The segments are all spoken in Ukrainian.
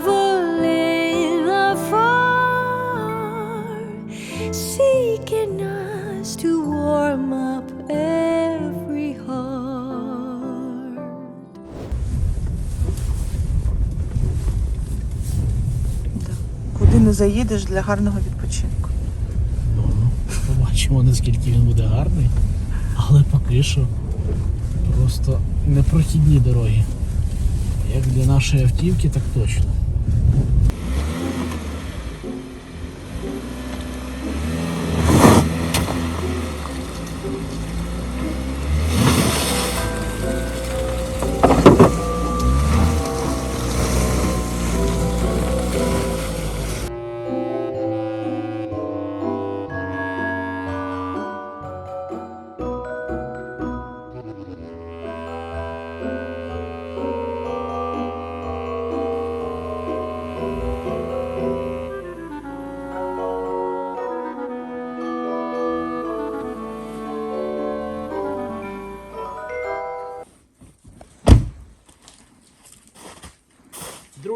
traveling afar, seeking us to warm up every heart. Куди не заїдеш для гарного відпочинку. Побачимо, наскільки він буде гарний. Але поки що просто непрохідні дороги. Як для нашої автівки, так точно.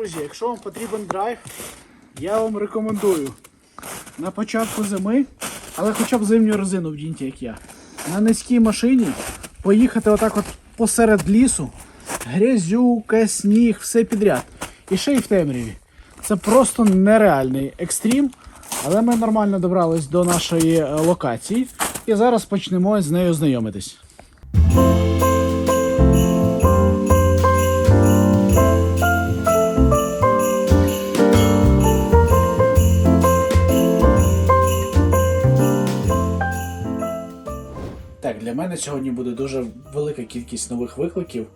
Друзі, якщо вам потрібен драйв, я вам рекомендую на початку зими, але хоча б зимню резину вдіньте, як я. На низькій машині поїхати отак от посеред лісу, грязюка, сніг, все підряд. І ще й в темряві. Це просто нереальний екстрім. Але ми нормально добрались до нашої е, локації і зараз почнемо з нею знайомитись. Так, для мене сьогодні буде дуже велика кількість нових викликів.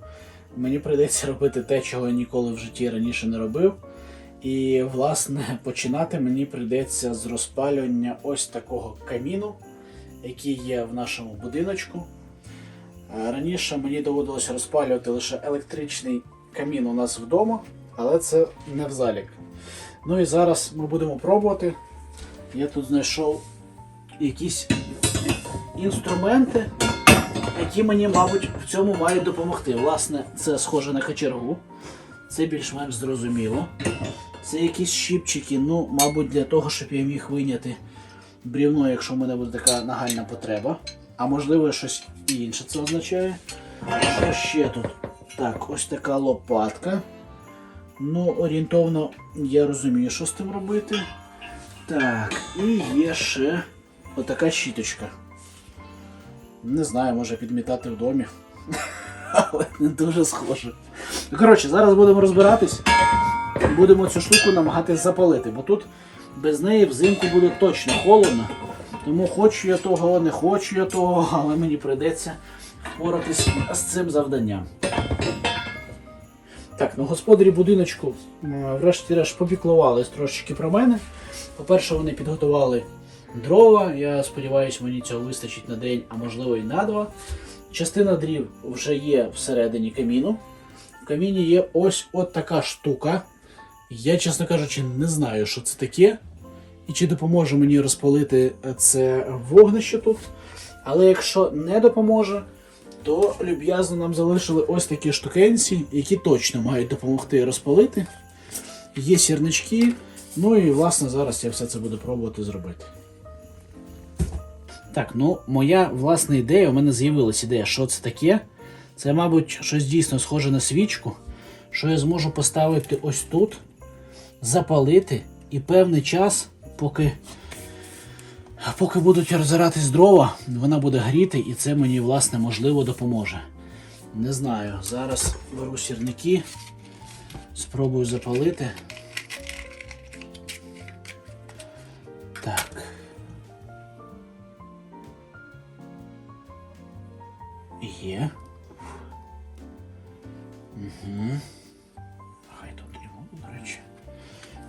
Мені прийдеться робити те, чого я ніколи в житті раніше не робив. І, власне, починати мені прийдеться з розпалювання ось такого каміну, який є в нашому будиночку. Е, Раніше мені доводилося розпалювати лише електричний камін у нас вдома, але це не в залік. Ну і зараз ми будемо пробувати. Я тут знайшов якісь інструменти, які мені, мабуть, в цьому мають допомогти. Власне, це схоже на кочергу. Це більш-менш зрозуміло. Це якісь щіпчики, ну, мабуть, для того, щоб я міг виняти брівно, якщо в мене буде така нагальна потреба. А можливо, щось інше це означає. Що ще тут? Так, ось така лопатка. Ну, орієнтовно я розумію, що з тим робити. Так, і є ще отака щіточка. Не знаю, може підмітати в домі. Але не дуже схоже. Коротше, зараз будемо розбиратись. Будемо цю штуку намагатись запалити, бо тут без неї взимку буде точно холодно. Тому хочу я того, не хочу я того, але мені прийдеться впоратись з цим завданням. Так, ну господарі будиночку врешті-решт попіклувались трошечки про мене. По-перше, вони підготували дрова. Я сподіваюся, мені цього вистачить на день, а можливо і на два. Частина дрів вже є всередині каміну. В каміні є ось от така штука. Я, чесно кажучи, не знаю, що це таке, і чи допоможе мені розпалити це вогнище тут. Але якщо не допоможе, то люб'язно нам залишили ось такі штукенці, які точно мають допомогти розпалити. Є сірнички. Ну і власне зараз я все це буду пробувати зробити. Так, ну моя власна ідея, у мене з'явилася ідея, що це таке. Це, мабуть, щось дійсно схоже на свічку, що я зможу поставити ось тут, запалити і певний час, поки, поки будуть роззиратись дрова, вона буде гріти, і це мені, власне, можливо, допоможе. Не знаю, зараз беру сірники, спробую запалити. Є. Угу. Хай тут йому, до речі.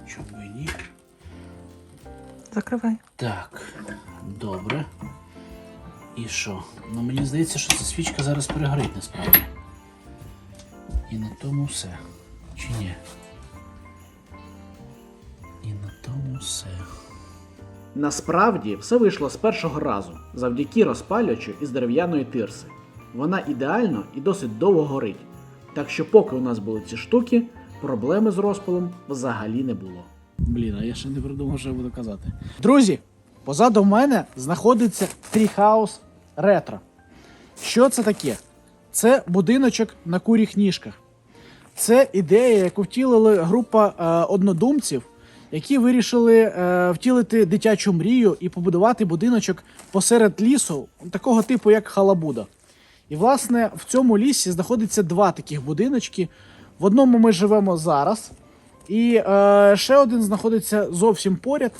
Чому і ні? Закривай. Так, добре. І що? Ну мені здається, що ця свічка зараз перегорить насправді. І на тому все. Чи ні? І на тому все. Насправді все вийшло з першого разу завдяки розпалювачу із дерев'яної тирси. Вона ідеально і досить довго горить. Так що, поки у нас були ці штуки, Проблеми з розпалом взагалі не було. Блін, а я ще не придумав, що я буду казати. Друзі, позаду мене знаходиться Treehouse Retro. Що це таке? Це будиночок на куріх ніжках. Це ідея, яку втілили група е, однодумців, які вирішили е, втілити дитячу мрію і побудувати будиночок посеред лісу, такого типу, як Халабуда. І, власне, в цьому лісі знаходиться два таких будиночки. В одному ми живемо зараз, і е, ще один знаходиться зовсім поряд.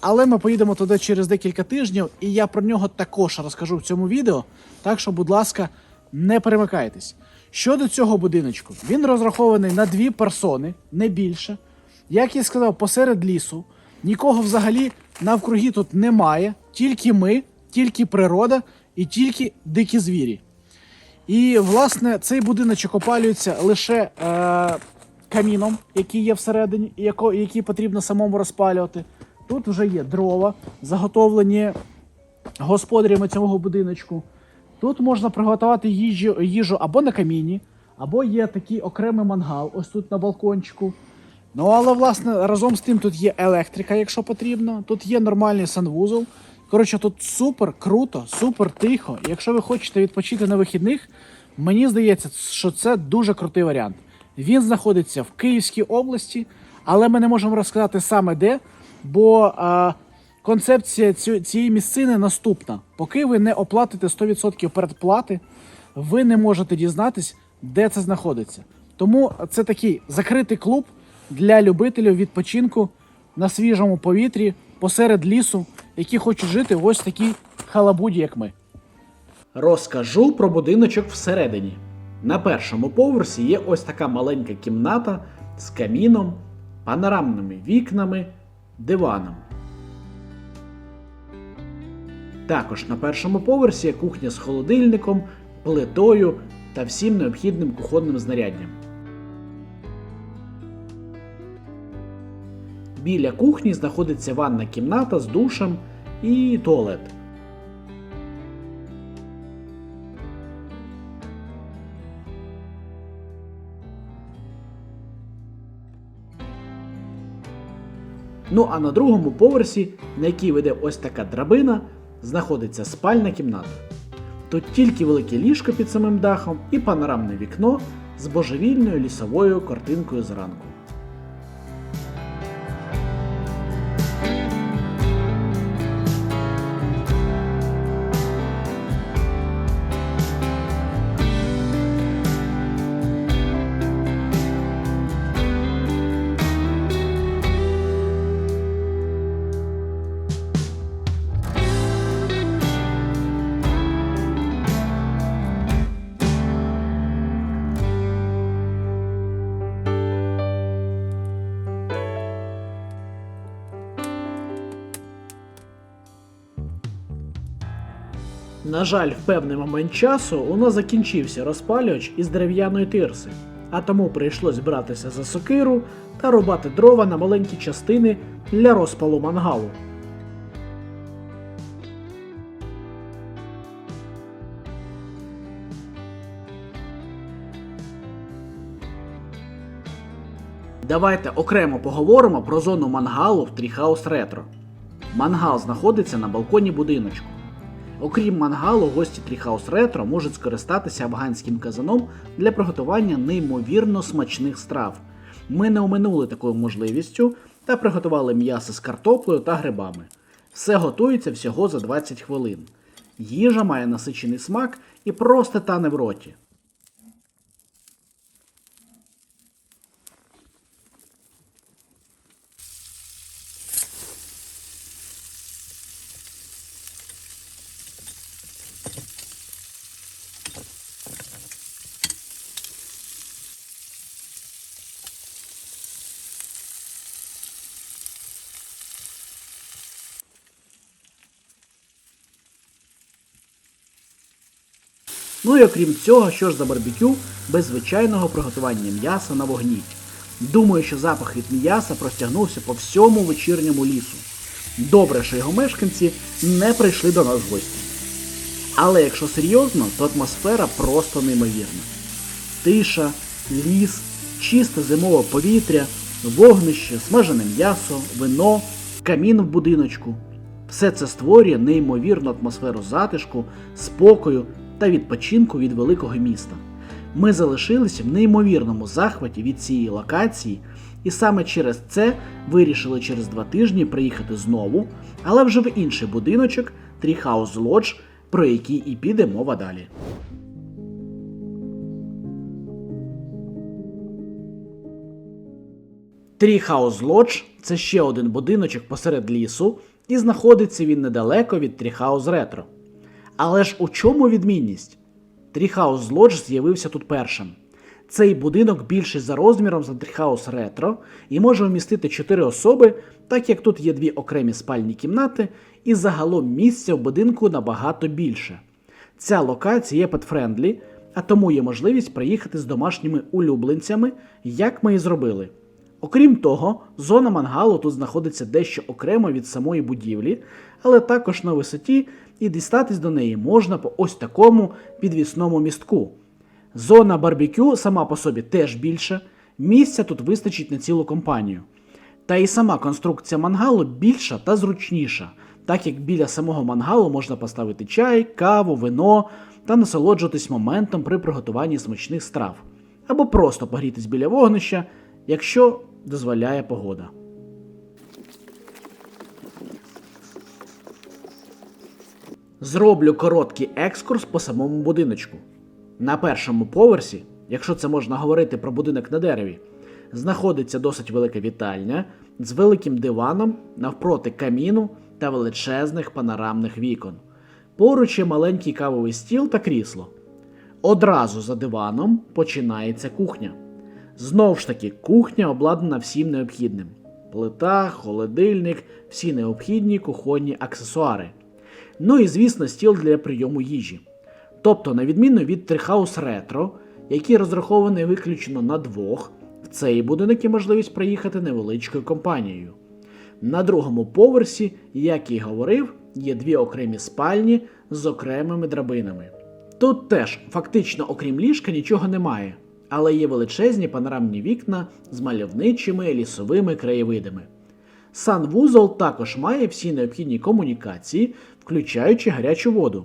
Але ми поїдемо туди через декілька тижнів, і я про нього також розкажу в цьому відео. Так що, будь ласка, не перемикайтесь. Щодо цього будиночку, він розрахований на дві персони, не більше. Як я сказав, посеред лісу. Нікого взагалі навкруги тут немає, тільки ми, тільки природа і тільки дикі звірі. І, власне, цей будиночок опалюється лише е, каміном, який є всередині, яко, який потрібно самому розпалювати. Тут вже є дрова, заготовлені господарями цього будиночку. Тут можна приготувати їжу, їжу або на каміні, або є такий окремий мангал, ось тут на балкончику. Ну, але, власне, разом з тим тут є електрика, якщо потрібно. Тут є нормальний санвузол. Коротше, тут супер круто, супер тихо. Якщо ви хочете відпочити на вихідних, мені здається, що це дуже крутий варіант. Він знаходиться в Київській області, але ми не можемо розказати саме де, бо а, концепція цієї місцини наступна. Поки ви не оплатите 100% передплати, ви не можете дізнатись, де це знаходиться. Тому це такий закритий клуб для любителів відпочинку на свіжому повітрі посеред лісу, які хочуть жити в ось такій халабуді, як ми. Розкажу про будиночок всередині. На першому поверсі є ось така маленька кімната з каміном, панорамними вікнами, диваном. Також на першому поверсі є кухня з холодильником, плитою та всім необхідним кухонним знаряддям. Біля кухні знаходиться ванна кімната з душем і туалет. Ну а на другому поверсі, на який веде ось така драбина, знаходиться спальна кімната. Тут тільки велике ліжко під самим дахом і панорамне вікно з божевільною лісовою картинкою зранку. На жаль, в певний момент часу у нас закінчився розпалювач із дерев'яної тирси, а тому прийшлось братися за сокиру та рубати дрова на маленькі частини для розпалу мангалу. Давайте окремо поговоримо про зону мангалу в Тріхаус Ретро. Мангал знаходиться на балконі будиночку. Окрім мангалу, гості Тріхаус Ретро можуть скористатися афганським казаном для приготування неймовірно смачних страв. Ми не оминули такою можливістю та приготували м'ясо з картоплею та грибами. Все готується всього за 20 хвилин. Їжа має насичений смак і просто тане в роті. Ну і окрім цього, що ж за барбекю без звичайного приготування м'яса на вогні. Думаю, що запах від м'яса простягнувся по всьому вечірньому лісу. Добре, що його мешканці не прийшли до нас в гості. Але якщо серйозно, то атмосфера просто неймовірна. Тиша, ліс, чисте зимове повітря, вогнище, смажене м'ясо, вино, камін в будиночку. Все це створює неймовірну атмосферу затишку, спокою та відпочинку від великого міста. Ми залишилися в неймовірному захваті від цієї локації, і саме через це вирішили через два тижні приїхати знову, але вже в інший будиночок Treehouse Lodge, про який і піде мова далі. Treehouse Lodge – це ще один будиночок посеред лісу, і знаходиться він недалеко від Treehouse Retro. Але ж у чому відмінність? Treehouse Lodge з'явився тут першим. Цей будинок більший за розміром за Treehouse Retro і може вмістити 4 особи, так як тут є дві окремі спальні кімнати, і загалом місця в будинку набагато більше. Ця локація є петфрендлі, а тому є можливість приїхати з домашніми улюбленцями, як ми і зробили. Окрім того, зона мангалу тут знаходиться дещо окремо від самої будівлі, але також на висоті, і дістатись до неї можна по ось такому підвісному містку. Зона барбекю сама по собі теж більша, місця тут вистачить на цілу компанію. Та і сама конструкція мангалу більша та зручніша, так як біля самого мангалу можна поставити чай, каву, вино та насолоджуватись моментом при приготуванні смачних страв, або просто погрітись біля вогнища, якщо дозволяє погода. Зроблю короткий екскурс по самому будиночку. На першому поверсі, якщо це можна говорити про будинок на дереві, знаходиться досить велика вітальня з великим диваном навпроти каміну та величезних панорамних вікон. Поруч є маленький кавовий стіл та крісло. Одразу за диваном починається кухня. Знову ж таки, кухня обладнана всім необхідним: плита, холодильник, всі необхідні кухонні аксесуари. Ну і звісно, стіл для прийому їжі. Тобто, на відміну від Treehouse Retro, який розрахований виключно на двох, в цей будинок є можливість приїхати невеличкою компанією. На другому поверсі, як і говорив, є дві окремі спальні з окремими драбинами. Тут теж фактично, окрім ліжка, нічого немає, але є величезні панорамні вікна з мальовничими лісовими краєвидами. Санвузол також має всі необхідні комунікації, включаючи гарячу воду.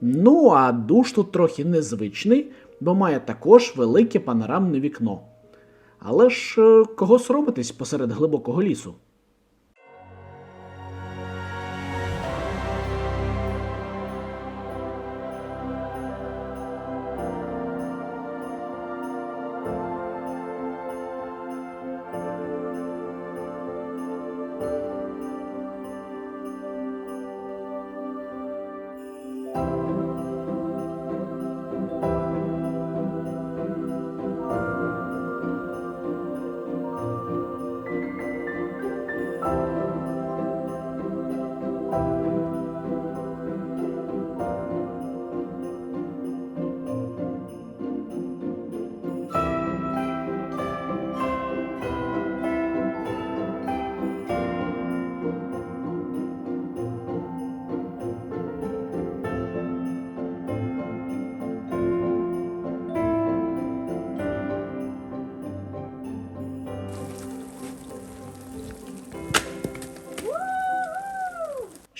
Ну а душ тут трохи незвичний, бо має також велике панорамне вікно. Але ж е, кого соромитись посеред глибокого лісу?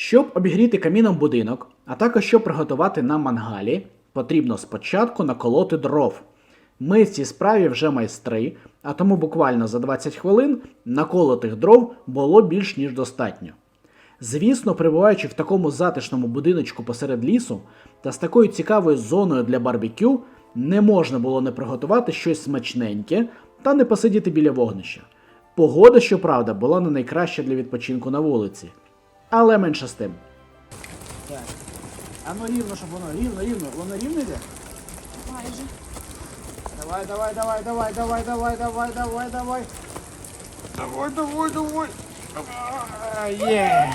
Щоб обігріти каміном будинок, а також щоб приготувати на мангалі, потрібно спочатку наколоти дров. Ми в цій справі вже майстри, а тому буквально за 20 хвилин наколотих дров було більш ніж достатньо. Звісно, перебуваючи в такому затишному будиночку посеред лісу та з такою цікавою зоною для барбекю, не можна було не приготувати щось смачненьке та не посидіти біля вогнища. Погода, щоправда, була не найкраща для відпочинку на вулиці. Але менше з тим. Так. А ну рівно, щоб воно рівно, рівно. Воно рівно йде? Майже. Давай, давай, давай, давай, давай, давай, давай, давай, давай. Давай, давай, давай. А, Є.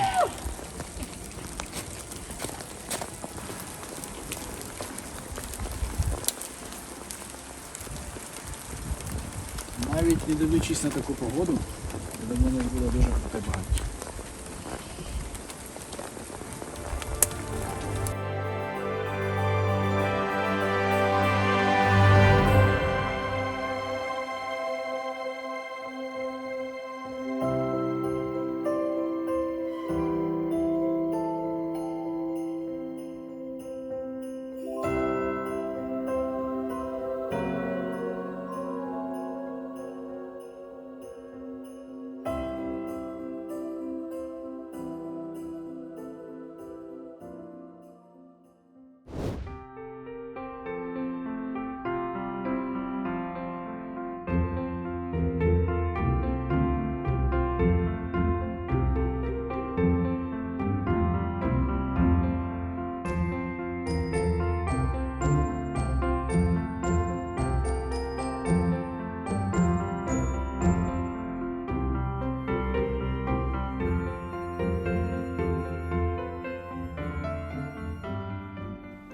Навіть не дивлячись на таку погоду, до мене буде дуже круте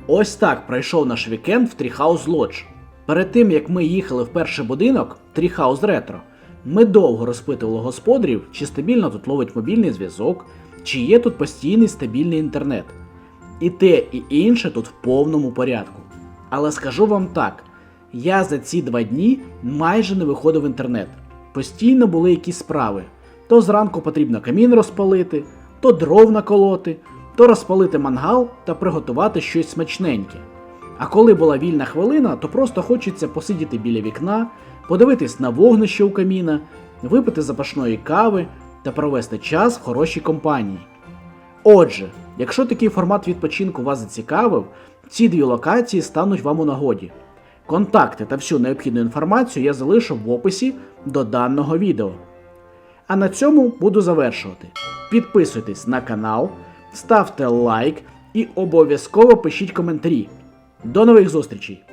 Ось так пройшов наш вікенд в Тріхаус Лодж. Перед тим як ми їхали в перший будинок Тріхаус Ретро, ми довго розпитували господарів, чи стабільно тут ловить мобільний зв'язок, чи є тут постійний стабільний інтернет. І те, і інше тут в повному порядку. Але скажу вам так: я за ці два дні майже не виходив в інтернет. Постійно були якісь справи. То зранку потрібно камін розпалити, то дров наколоти, то розпалити мангал та приготувати щось смачненьке. А коли була вільна хвилина, то просто хочеться посидіти біля вікна, подивитись на вогнище у каміна, випити запашної кави та провести час в хорошій компанії. Отже, якщо такий формат відпочинку вас зацікавив, ці дві локації стануть вам у нагоді. Контакти та всю необхідну інформацію я залишу в описі до даного відео. А на цьому буду завершувати. Підписуйтесь на канал, ставте лайк і обов'язково пишіть коментарі. До нових зустрічей!